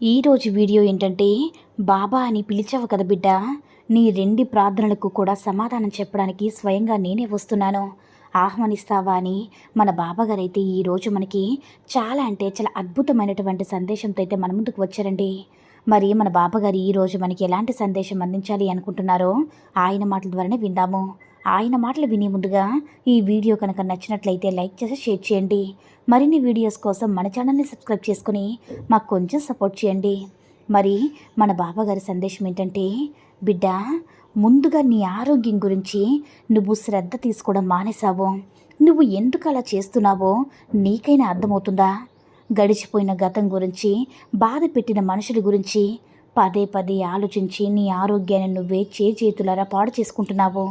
ఈరోజు వీడియో ఏంటంటే బాబా అని పిలిచావు కదా బిడ్డ. నీ రెండు ప్రార్థనలకు కూడా సమాధానం చెప్పడానికి స్వయంగా నేనే వస్తున్నాను. ఆహ్వానిస్తావా అని మన బాబాగారు అయితే ఈరోజు మనకి చాలా అంటే చాలా అద్భుతమైనటువంటి సందేశంతో అయితే మన ముందుకు వచ్చారండి. మరి మన బాబాగారు ఈరోజు మనకి ఎలాంటి సందేశం అందించాలి అనుకుంటున్నారో ఆయన మాటల ద్వారానే విందాము. ఆయన మాటలు వినే ముందుగా ఈ వీడియో కనుక నచ్చినట్లయితే లైక్ చేసి షేర్ చేయండి. మరిన్ని వీడియోస్ కోసం మన ఛానల్ని సబ్స్క్రైబ్ చేసుకుని మాకు కొంచెం సపోర్ట్ చేయండి. మరి మన బాబాగారి సందేశం ఏంటంటే బిడ్డ ముందుగా నీ ఆరోగ్యం గురించి నువ్వు శ్రద్ధ తీసుకోవడం మానేశావు. నువ్వు ఎందుకు అలా చేస్తున్నావో నీకైనా అర్థమవుతుందా? గడిచిపోయిన గతం గురించి బాధ పెట్టిన మనుషుల గురించి పదే పదే ఆలోచించి నీ ఆరోగ్యాన్ని నువ్వే చేతులారా పాడు చేసుకుంటున్నావు.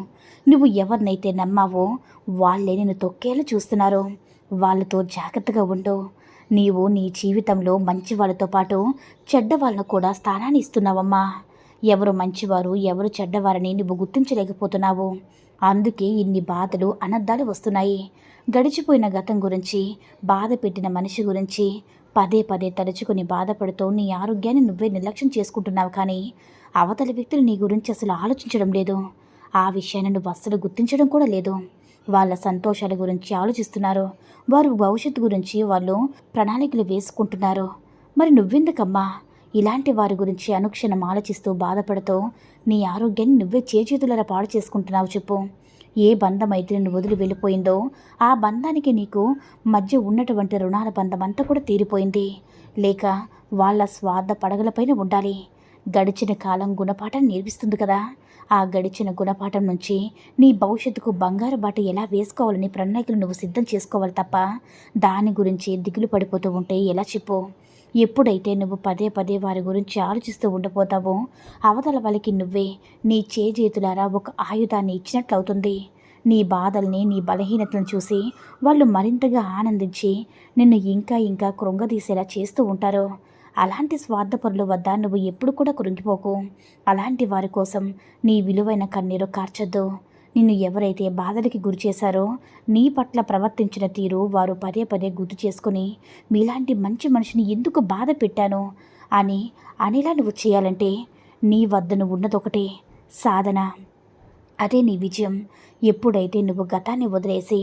నువ్వు ఎవరినైతే నమ్మావో వాళ్ళే నిన్ను తొక్కేలా చూస్తున్నారు. వాళ్ళతో జాగ్రత్తగా ఉండు. నీవు నీ జీవితంలో మంచి వాళ్ళతో పాటు చెడ్డ వాళ్ళను కూడా స్థానాన్ని ఇస్తున్నావమ్మా. ఎవరు మంచివారు ఎవరు చెడ్డవారని నువ్వు గుర్తించలేకపోతున్నావు. అందుకే ఇన్ని బాధలు అనర్థాలు వస్తున్నాయి. గడిచిపోయిన గతం గురించి బాధ పెట్టిన మనిషి గురించి పదే పదే తలుచుకుని బాధపడుతూ నీ ఆరోగ్యాన్ని నువ్వే నిర్లక్ష్యం చేసుకుంటున్నావు కానీ అవతలి వ్యక్తులు నీ గురించి అసలు ఆలోచించడం లేదు. ఆ విషయాన్ని నువ్వు అస్సలు గుర్తించడం కూడా లేదు. వాళ్ళ సంతోషాల గురించి ఆలోచిస్తున్నారు. వారు భవిష్యత్తు గురించి వాళ్ళు ప్రణాళికలు వేసుకుంటున్నారు. మరి నువ్వెందుకమ్మా? ఇలాంటి వారి గురించి అనుక్షణం ఆలోచిస్తూ బాధపడుతూ నీ ఆరోగ్యాన్ని నువ్వే చేతులరా పాడు చేసుకుంటున్నావు చెప్పు. ఏ బంధం అయితే నిన్ను వదిలి వెళ్ళిపోయిందో ఆ బంధానికి నీకు మధ్య ఉన్నటువంటి రుణాల బంధం అంతా కూడా తీరిపోయింది. లేక వాళ్ళ స్వార్థ పడగలపైన ఉండాలి. గడిచిన కాలం గుణపాఠం నేర్పిస్తుంది కదా. ఆ గడిచిన గుణపాఠం నుంచి నీ భవిష్యత్తుకు బంగారు బాట ఎలా వేసుకోవాలని ప్రణాళికలు నువ్వు సిద్ధం చేసుకోవాలి తప్ప దాని గురించి దిగులు పడిపోతూ ఉంటే ఎలా చెప్పు? ఎప్పుడైతే నువ్వు పదే పదే వారి గురించి ఆలోచిస్తూ ఉండిపోతావో అవతల వాళ్ళకి నువ్వే నీ చేజేతులారా ఒక ఆయుధాన్ని ఇచ్చినట్లవుతుంది. నీ బాధల్ని నీ బలహీనతలను చూసి వాళ్ళు మరింతగా ఆనందించి నిన్ను ఇంకా ఇంకా కృంగదీసేలా చేస్తూ ఉంటారు. అలాంటి స్వార్థపరుల వద్ద నువ్వు ఎప్పుడు కూడా కృంగిపోకు. అలాంటి వారి కోసం నీ విలువైన కన్నీరు కార్చొద్దు. నిన్ను ఎవరైతే బాధలకి గురి చేశారో నీ పట్ల ప్రవర్తించిన తీరు వారు పదే పదే గుర్తు చేసుకుని మీలాంటి మంచి మనిషిని ఎందుకు బాధ పెట్టాను? అని అనేలా నువ్వు చేయాలంటే నీ వద్ద నువ్వు ఉన్నదొకటే సాధన. అదే నీ విజయం. ఎప్పుడైతే నువ్వు గతాన్ని వదిలేసి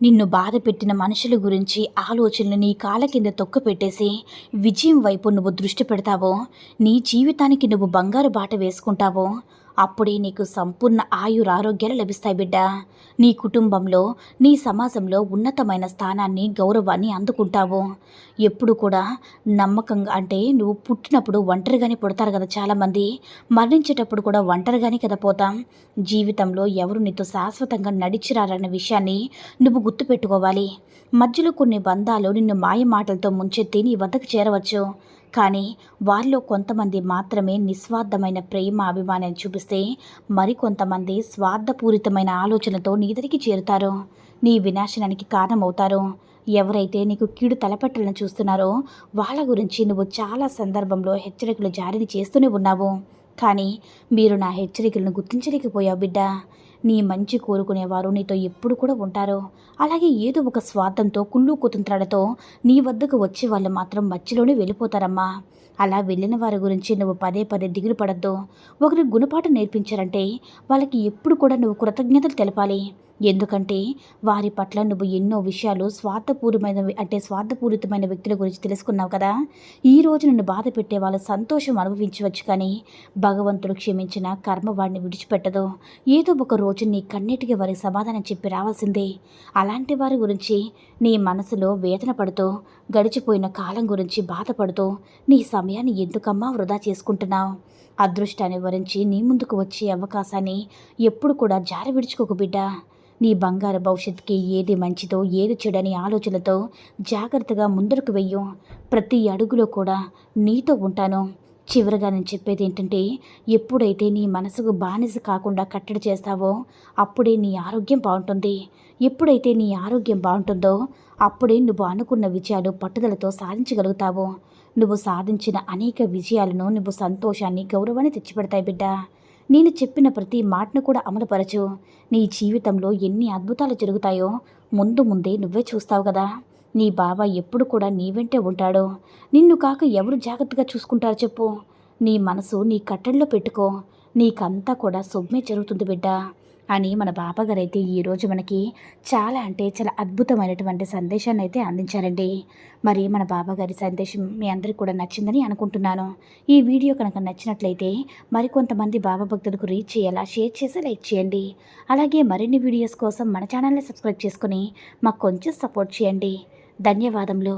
నిన్ను బాధ పెట్టిన మనుషుల గురించి ఆలోచనలు నీ కాళ్ళ కింద తొక్క పెట్టేసి విజయం వైపు నువ్వు దృష్టి పెడతావో నీ జీవితానికి నువ్వు బంగారు బాట వేసుకుంటావో అప్పుడే నీకు సంపూర్ణ ఆయురారోగ్యాలు లభిస్తాయి బిడ్డ. నీ కుటుంబంలో నీ సమాజంలో ఉన్నతమైన స్థానాన్ని గౌరవాన్ని అందుకుంటావు. ఎప్పుడు కూడా నమ్మకంగా అంటే నువ్వు పుట్టినప్పుడు ఒంటరిగానే పుడతారు కదా చాలామంది. మరణించేటప్పుడు కూడా ఒంటరిగానే కదా పోతాం. జీవితంలో ఎవరు నీతో శాశ్వతంగా నడిచిరారన్న విషయాన్ని నువ్వు గుర్తుపెట్టుకోవాలి. మధ్యలో కొన్ని బంధాలు నిన్ను మాయ మాటలతో ముంచెత్తి నీ వద్దకు చేరవచ్చు. కానీ వారిలో కొంతమంది మాత్రమే నిస్వార్థమైన ప్రేమ అభిమానాన్ని చూపిస్తే మరికొంతమంది స్వార్థపూరితమైన ఆలోచనతో నీ దగ్గరికి చేరుతారు. నీ వినాశనానికి కారణమవుతారు. ఎవరైతే నీకు కీడు తలపెట్టాలని చూస్తున్నారో వాళ్ళ గురించి నువ్వు చాలా సందర్భంలో హెచ్చరికలు జారీ చేస్తూనే ఉన్నావు. కానీ మీరు నా హెచ్చరికలను గుర్తించలేకపోయావు బిడ్డ. నీ మంచి కోరుకునేవారు నీతో ఎప్పుడు కూడా ఉంటారు. అలాగే ఏదో ఒక స్వార్థంతో కుళ్ళు కుతంత్రాలతో నీ వద్దకు వచ్చే వాళ్ళు మాత్రం మధ్యలోనే వెళ్ళిపోతారమ్మా. అలా వెళ్ళిన వారి గురించి నువ్వు పదే పదే దిగులు పడద్దు. ఒకరి గుణపాఠం నేర్పించారంటే వాళ్ళకి ఎప్పుడు కూడా నువ్వు కృతజ్ఞతలు తెలపాలి. ఎందుకంటే వారి పట్ల నువ్వు ఎన్నో విషయాలు స్వార్థపూర్వమైన అంటే స్వార్థపూరితమైన వ్యక్తుల గురించి తెలుసుకున్నావు కదా? ఈ రోజు నిన్ను బాధ పెట్టే వాళ్ళ సంతోషం అనుభవించవచ్చు కానీ భగవంతుడు క్షమించిన కర్మ వాడిని విడిచిపెట్టదు. ఏదో ఒక రోజు నీ కన్నిటికి వారికి సమాధానం చెప్పి రావాల్సిందే. అలాంటి వారి గురించి నీ మనసులో వేదన పడుతూ గడిచిపోయిన కాలం గురించి బాధపడుతూ నీ సమయాన్ని ఎందుకమ్మా వృధా చేసుకుంటున్నావు? అదృష్టాన్ని వరించి నీ ముందుకు వచ్చే అవకాశాన్ని ఎప్పుడు కూడా జారి విడుచుకోకు బిడ్డ. నీ బంగారు భవిష్యత్తుకి ఏది మంచిదో ఏది చెడని ఆలోచనతో జాగ్రత్తగా ముందరకు వెయ్యు. ప్రతి అడుగులో కూడా నీతో ఉంటాను. చివరిగా నేను చెప్పేది ఏంటంటే ఎప్పుడైతే నీ మనసుకు బానిస కాకుండా కట్టడి చేస్తావో అప్పుడే నీ ఆరోగ్యం బాగుంటుంది. ఎప్పుడైతే నీ ఆరోగ్యం బాగుంటుందో అప్పుడే నువ్వు అనుకున్న విజయాలు పట్టుదలతో సాధించగలుగుతావు. నువ్వు సాధించిన అనేక విజయాలను నువ్వు సంతోషాన్ని గౌరవాన్ని తెచ్చిపెడతాయి బిడ్డ. నేను చెప్పిన ప్రతి మాటను కూడా అమలుపరచు. నీ జీవితంలో ఎన్ని అద్భుతాలు జరుగుతాయో ముందు ముందే నువ్వే చూస్తావు కదా. నీ బావ ఎప్పుడు కూడా నీ వెంటే ఉంటాడు. నిన్ను కాక ఎవరు జాగ్రత్తగా చూసుకుంటారో చెప్పు. నీ మనసు నీ కట్టడిలో పెట్టుకో. నీకంతా కూడా శుభ్మే జరుగుతుంది బిడ్డ. అని మన బాబాగారు అయితే ఈరోజు మనకి చాలా అంటే చాలా అద్భుతమైనటువంటి సందేశాన్ని అయితే అందించారండి. మరి మన బాబాగారి సందేశం మీ అందరికీ కూడా నచ్చిందని అనుకుంటున్నాను. ఈ వీడియో కనుక నచ్చినట్లయితే మరికొంతమంది బాబా భక్తులకు రీచ్ చేయాలా షేర్ చేసి లైక్ చేయండి. అలాగే మరిన్ని వీడియోస్ కోసం మన ఛానల్ని సబ్స్క్రైబ్ చేసుకుని మాకు కొంచెం సపోర్ట్ చేయండి. ధన్యవాదములు.